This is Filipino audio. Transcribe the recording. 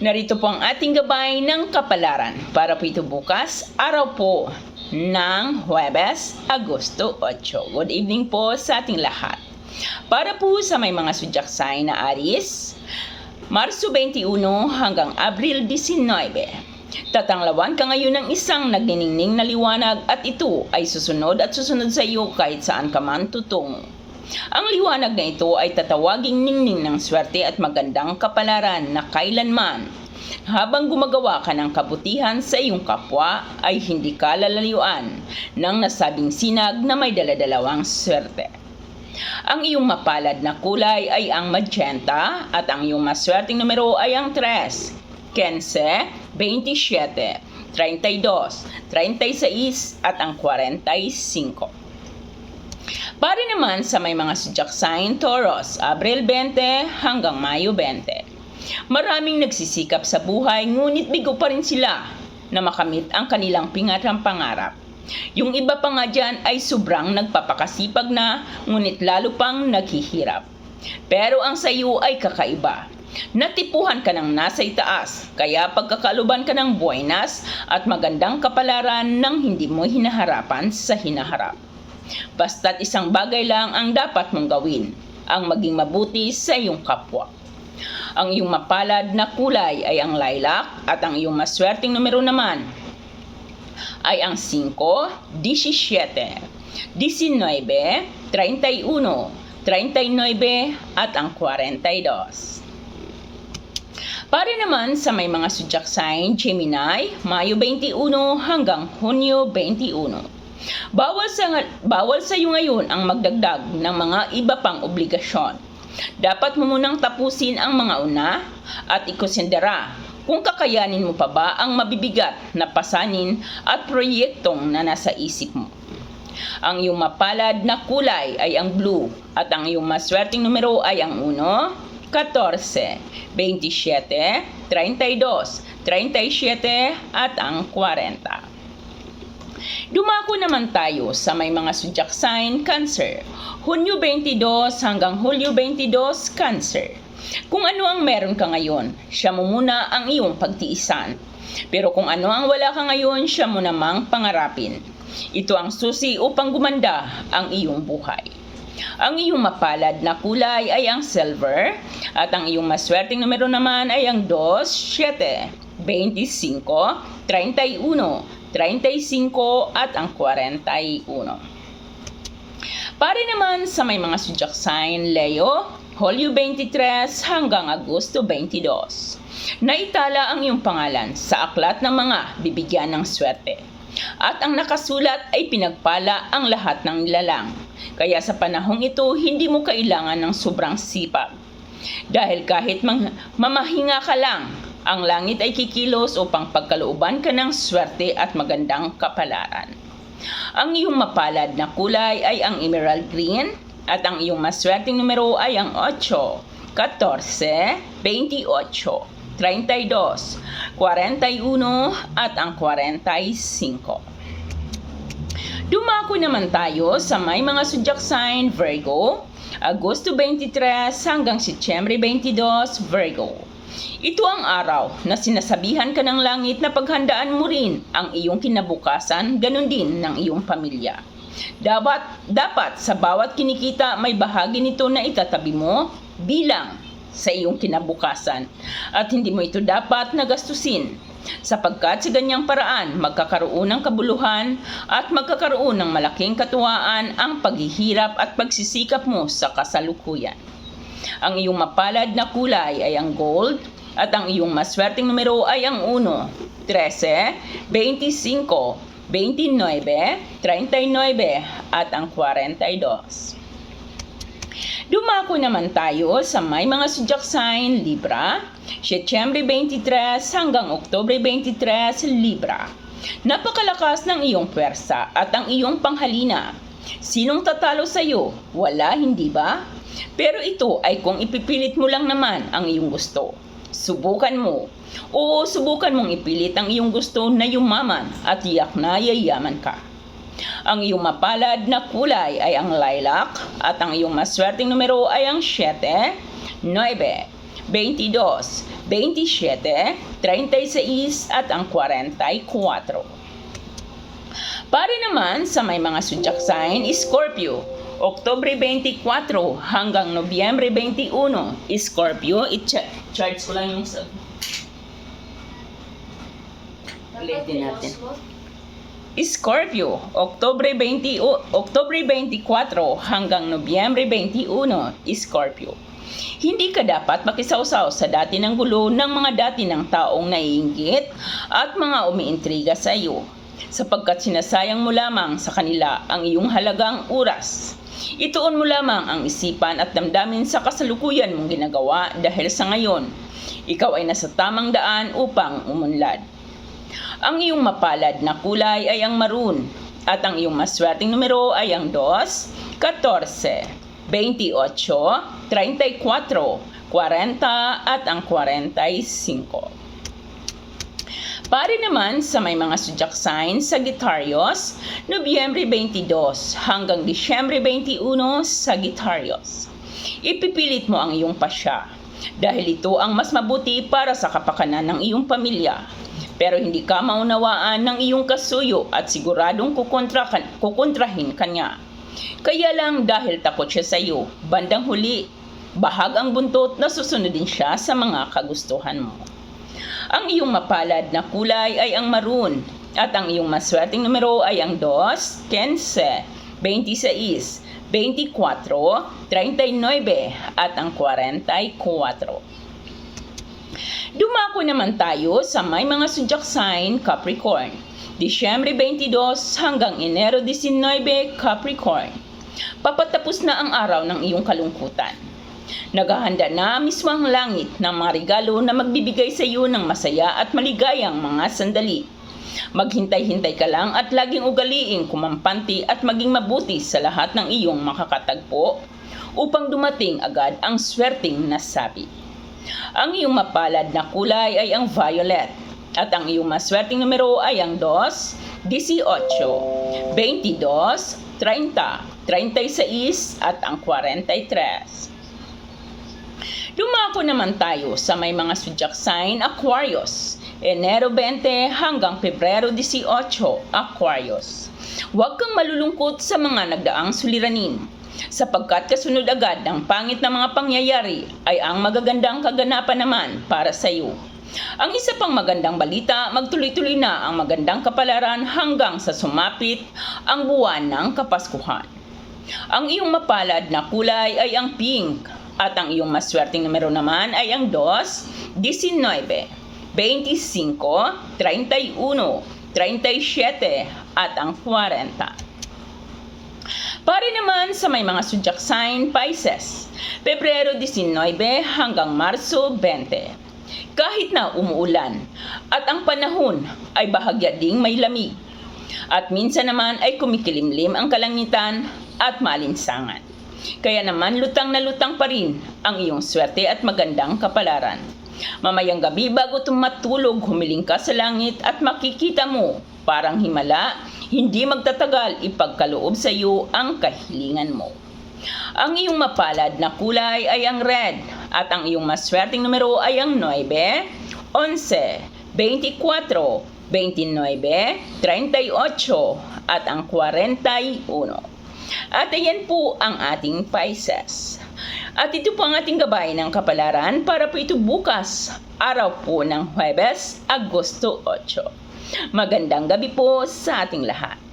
Narito po ang ating gabay ng kapalaran para po ito bukas, araw po ng Huwebes, Agosto 8. Good evening po sa ating lahat. Para po sa may mga sudyak sign na Aris, Marso 21 hanggang Abril 19. Tatanglawan ka ngayon ng isang nagniningning na liwanag at ito ay susunod at susunod sa iyo kahit saan ka man tutungo. Ang liwanag na ito ay tatawaging ningning ng swerte at magandang kapalaran na kailanman. Habang gumagawa ka ng kabutihan sa iyong kapwa ay hindi ka lalayuan ng nasabing sinag na may daladalawang swerte. Ang iyong mapalad na kulay ay ang magenta at ang iyong maswerteng numero ay ang 3, 15, 27, 32, 36 at ang 45. Pare naman sa may mga zodiac sign Taurus, Abril 20 hanggang Mayo 20. Maraming nagsisikap sa buhay ngunit bigo pa rin sila na makamit ang kanilang pingatang pangarap. Yung iba pa nga dyan ay sobrang nagpapakasipag na ngunit lalo pang naghihirap. Pero ang sayo ay kakaiba. Natipuhan ka ng nasa itaas, kaya pagkakaluban ka ng buenas at magandang kapalaran nang hindi mo hinaharapan sa hinaharap. Basta't isang bagay lang ang dapat mong gawin, ang maging mabuti sa iyong kapwa. Ang iyong mapalad na kulay ay ang lilac at ang iyong maswerteng numero naman ay ang 5, 17, 19, 31, 39 at ang 42. Pare naman sa may mga zodiac sign, Gemini, Mayo 21 hanggang Hunyo 21. Bawal sa, bawal sa iyo ngayon ang magdagdag ng mga iba pang obligasyon. Dapat mo munang tapusin ang mga una at ikonsendera kung kakayanin mo pa ba ang mabibigat na pasanin at proyektong na nasa isip mo. Ang iyong mapalad na kulay ay ang blue at ang iyong maswerteng numero ay ang 1, 14, 27, 32, 37 at ang 40. Dumako naman tayo sa may mga zodiac sign Cancer. Hunyo 22 hanggang Hulyo 22 Cancer. Kung ano ang meron ka ngayon, siya mo muna ang iyong pagtiisan. Pero kung ano ang wala ka ngayon, siya mo namang pangarapin. Ito ang susi upang gumanda ang iyong buhay. Ang iyong mapalad na kulay ay ang silver at ang iyong maswerteng numero naman ay ang 2, 7, 25, 31, 35 at ang 41. Pare naman sa may mga zodiac sign Leo, Hulyo 23 hanggang Agosto 22. Naitala ang iyong pangalan sa aklat ng mga bibigyan ng swerte. At ang nakasulat ay pinagpala ang lahat ng nilalang. Kaya sa panahong ito, hindi mo kailangan ng sobrang sipag. Dahil kahit mang- mamahinga ka lang, ang langit ay kikilos upang pagkalooban ka ng swerte at magandang kapalaran. Ang iyong mapalad na kulay ay ang emerald green at ang iyong maswerteng numero ay ang 8, 14, 28, 32, 41 at ang 45. Dumako naman tayo sa may mga zodiac sign Virgo, Agosto 23 hanggang Setyembre 22, Virgo. Ito ang araw na sinasabihan ka ng langit na paghandaan mo rin ang iyong kinabukasan, ganun din ng iyong pamilya. Dapat, dapat sa bawat kinikita may bahagi nito na itatabi mo bilang sa iyong kinabukasan at hindi mo ito dapat nagastusin sapagkat sa ganyang paraan magkakaroon ng kabuluhan at magkakaroon ng malaking katuwaan ang paghihirap at pagsisikap mo sa kasalukuyan. Ang iyong mapalad na kulay ay ang gold at ang iyong maswerteng numero ay ang 1, 13, 25, 29, 39 at ang 42. Dumako naman tayo sa may mga zodiac sign Libra, Setyembre 23 hanggang Oktobre 23 Libra. Napakalakas ng iyong pwersa at ang iyong panghalina. Sinong tatalo sa iyo? Wala, hindi ba? Pero ito ay kung ipipilit mo lang naman ang iyong gusto. Subukan mo. O subukan mong ipilit ang iyong gusto na yumaman at iyak na yayaman ka. Ang iyong mapalad na kulay ay ang lilac at ang iyong maswerteng numero ay ang 7, 9, 22, 27, 36 at ang 44. Para naman sa may mga zodiac sign, Scorpio, Oktobre 24 hanggang Nobyembre 21, Scorpio, i-charge ko lang yung sa... Ulitin natin. Scorpio, Oktobre 20, o- Oktobre 24 hanggang Nobyembre 21, Scorpio. Hindi ka dapat makisawsaw sa dati ng gulo ng mga dati ng taong naiinggit at mga umiintriga sa iyo sapagkat sinasayang mo lamang sa kanila ang iyong halagang oras. Ituon mo lamang ang isipan at damdamin sa kasalukuyan mong ginagawa dahil sa ngayon, ikaw ay nasa tamang daan upang umunlad. Ang iyong mapalad na kulay ay ang maroon at ang iyong maswerteng numero ay ang 2, 14, 28, 34, 40 at ang 45. Pare naman sa may mga zodiac signs, Sagittarius, Nobyembre 22 hanggang Disyembre 21, Sagittarius. Ipipilit mo ang iyong pasya dahil ito ang mas mabuti para sa kapakanan ng iyong pamilya. Pero hindi ka maunawaan ng iyong kasuyo at siguradong kukontra kukontrahin kanya. Kaya lang dahil takot siya sa iyo, bandang huli, bahag ang buntot na susunodin siya sa mga kagustuhan mo. Ang iyong mapalad na kulay ay ang maroon at ang iyong maswerteng numero ay ang 2, 15, 26, 24, 39 at ang 44. Dumako naman tayo sa may mga zodiac sign Capricorn. Disyembre 22 hanggang Enero 19 Capricorn. Papatapos na ang araw ng iyong kalungkutan. Naghahanda na mismo ang langit ng mga regalo na magbibigay sa iyo ng masaya at maligayang mga sandali. Maghintay-hintay ka lang at laging ugaliing kumampanti at maging mabuti sa lahat ng iyong makakatagpo upang dumating agad ang swerteng nasabi. Ang iyong mapalad na kulay ay ang violet at ang iyong maswerteng numero ay ang 2, 18, 22, 30, 36 at ang 43. Dumako naman tayo sa may mga zodiac sign Aquarius. Enero 20 hanggang Pebrero 18, Aquarius. Huwag kang malulungkot sa mga nagdaang suliranin sapagkat kasunod agad ng pangit na mga pangyayari ay ang magagandang kaganapan naman para sa iyo. Ang isa pang magandang balita, magtuloy-tuloy na ang magandang kapalaran hanggang sa sumapit ang buwan ng Kapaskuhan. Ang iyong mapalad na kulay ay ang pink at ang iyong maswerteng numero naman ay ang 2, 19, 25, 31, 37 at ang 40. Pare naman sa may mga zodiac sign Pisces, Pebrero 19 hanggang Marso 20. Kahit na umuulan at ang panahon ay bahagya ding may lamig. At minsan naman ay kumikilimlim ang kalangitan at malinsangan. Kaya naman lutang na lutang pa rin ang iyong swerte at magandang kapalaran. Mamayang gabi bago tumatulog, humiling ka sa langit at makikita mo, parang himala, hindi magtatagal ipagkaloob sa iyo ang kahilingan mo. Ang iyong mapalad na kulay ay ang red at ang iyong maswerteng numero ay ang 9, 11, 24, 29, 38 at ang 41. At ayan po ang ating Pisces. At ito po ang ating gabay ng kapalaran para po ito bukas, araw po ng Huwebes, Agosto 8. Magandang gabi po sa ating lahat.